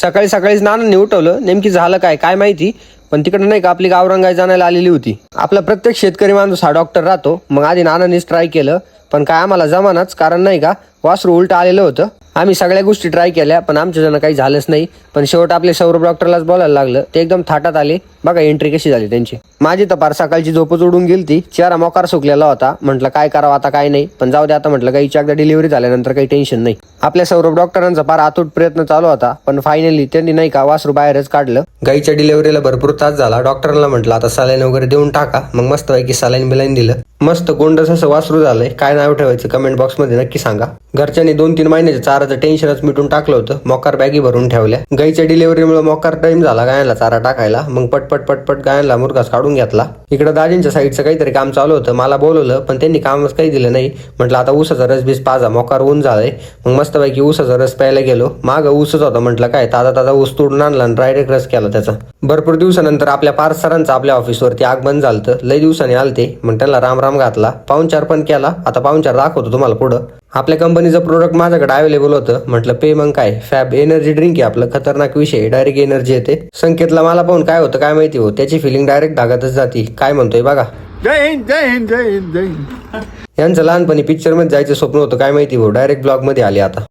सकाळी सकाळीच नानांनी उठवलं. नेमकी झालं काय? काय माहिती? पण तिकडे नाही का आपली गावरंगाई जाण्याला आलेली होती. आपला प्रत्येक शेतकरी माणूस हा डॉक्टर राहतो. मग आधी नानांनीच ट्राय केलं. पण काय आम्हाला जमानाच कारण नाही का? वासरू उलट आलेलं होतं. आम्ही सगळ्या गोष्टी ट्राय केल्या पण आमच्या जण काही झालंच नाही. पण शेवट आपले सौरभ डॉक्टरलाच बोलायला लागलं. ते एकदम थाटात आले. बघा एंट्री कशी झाली त्यांची. माझी तर पार सकाळची झोपच उडून गेली ती चेहरा मोकार सुकलेला होता. म्हटलं काय करावं आता काय नाही. पण जाऊ दे आता म्हटलं काही एकदा डिलिव्हरी झाल्यानंतर काही टेन्शन नाही. आपल्या सौरभ डॉक्टरांचा फार आतूट प्रयत्न चालू होता. पण फायनली त्यांनी नाही का वासरू बाहेरच काढलं. गाईच्या डिलिव्हरीला भरपूर त्रास झाला. डॉक्टरला म्हटलं आता सलाईन वगैरे देऊन टाका. मग मस्त पैकी सलाईन बिलाईन दिलं. मस्त गोंडस असं वासरू झालंय. काय नाव ठेवायचं? कमेंट बॉक्समध्ये नक्की सांगा. घरच्यांनी दोन तीन महिन्याच्या चाराचं टेन्शनच मिटून टाकलं होतं. मोकार बॅगी भरून ठेवल्या. गाईच्या डिलिव्हरीमुळे मोकार टाइम झाला गायला चारा टाकायला. मग पटपट पटपट गायला मुरगास काढून घेतला. इकडे दाजींच्या साईडचं काहीतरी काम चालू होतं. मला बोलवलं पण त्यांनी कामच काही दिलं नाही. म्हटलं आता ऊसाचा रस बीस पाजा. मोकार ऊन झालंय. मग मस्तपैकी ऊसाचा रस प्यायला गेलो. माग ऊसच होता. म्हटलं काय ताजा ताजा ऊस तोडून आणला आणि डायरेक्ट रस केला त्याचा. भरपूर दिवसानंतर आपल्या पार सरांचं आपल्या ऑफिसवरती आगमन झालं लई दिवसांनी आलते. मग त्यांना राम राम घातला पाहुणचार पण केला. आता पाहुणचार दाखवतो तुम्हाला पुढं. आपल्या कंपनीचं प्रोडक्ट माझ्याकडे अवेलेबल होतं. म्हटलं पे मग काय? फॅब एनर्जी ड्रिंक आहे आपलं. खतरनाक विषय. डायरेक्ट एनर्जी येते. संकेतला मला पाहून काय होतं काय माहिती हो? त्याची फिलिंग डायरेक्ट धागातच जाती. काय म्हणतोय बघा. जय हिंद जय हिंद जय हिंद जय हिंद. यांचं लहानपणी पिक्चरमध्ये जायचं स्वप्न होतं. काय माहिती हो? डायरेक्ट ब्लॉगमध्ये आले आता.